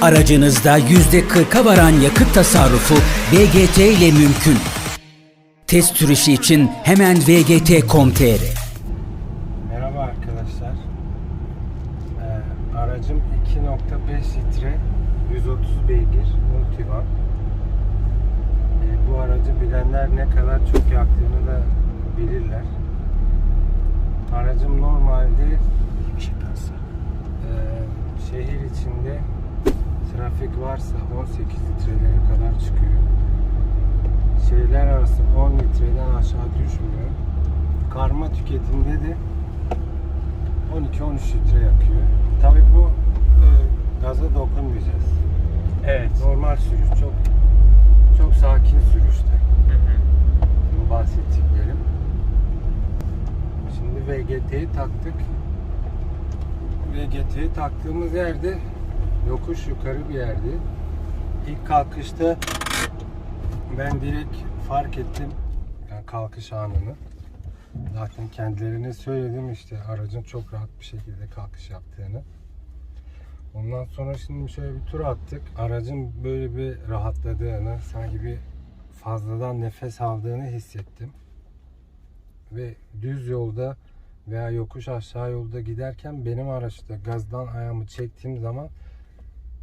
Aracınızda %40'a varan yakıt tasarrufu VGT ile mümkün. Test sürüşü için hemen vgt.com.tr Merhaba arkadaşlar. Ee, aracım 2.5 litre 130 beygir multivan. Ee, bu aracı bilenler ne kadar çok yaktığını da bilirler. Aracım normalde trafik varsa 18 litrelere kadar çıkıyor. Şehirler arası 10 litreden aşağı düşmüyor. Karma tüketimde de 12-13 litre yakıyor. Tabii bu e, gaza dokunmayacağız. Evet. Normal sürüş çok çok sakin sürüşte. Bu bahsettiklerim. Şimdi VGT'yi taktık. VGT'yi taktığımız yerde yokuş yukarı bir yerdi. İlk kalkışta ben direkt fark ettim yani kalkış anını. Zaten kendilerine söyledim işte aracın çok rahat bir şekilde kalkış yaptığını. Ondan sonra şimdi şöyle bir tur attık. Aracın böyle bir rahatladığını, sanki bir fazladan nefes aldığını hissettim. Ve düz yolda veya yokuş aşağı yolda giderken benim araçta gazdan ayağımı çektiğim zaman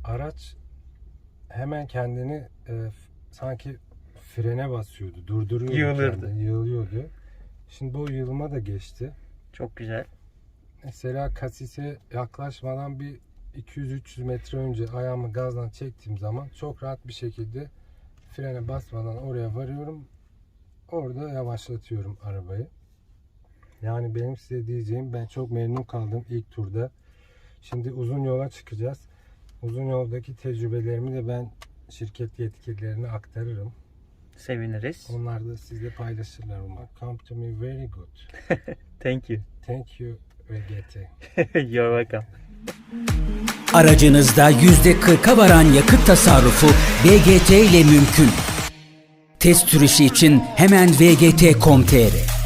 araç hemen kendini e, sanki frene basıyordu, durduruyordu. Yığılırdı. kendini, yığılıyordu. Şimdi bu yığılma da geçti. Çok güzel. Mesela kasise yaklaşmadan bir 200-300 metre önce ayağımı gazdan çektiğim zaman çok rahat bir şekilde frene basmadan oraya varıyorum. Orada yavaşlatıyorum arabayı. Yani benim size diyeceğim ben çok memnun kaldım ilk turda. Şimdi uzun yola çıkacağız. Uzun yoldaki tecrübelerimi de ben şirket yetkililerine aktarırım. Seviniriz. Onlar da sizle paylaşırlar umarım. Come to me very good. Thank you. Thank you VGT. You're welcome. Aracınızda %40'a varan yakıt tasarrufu VGT ile mümkün. Test sürüşü için hemen vgt.com.tr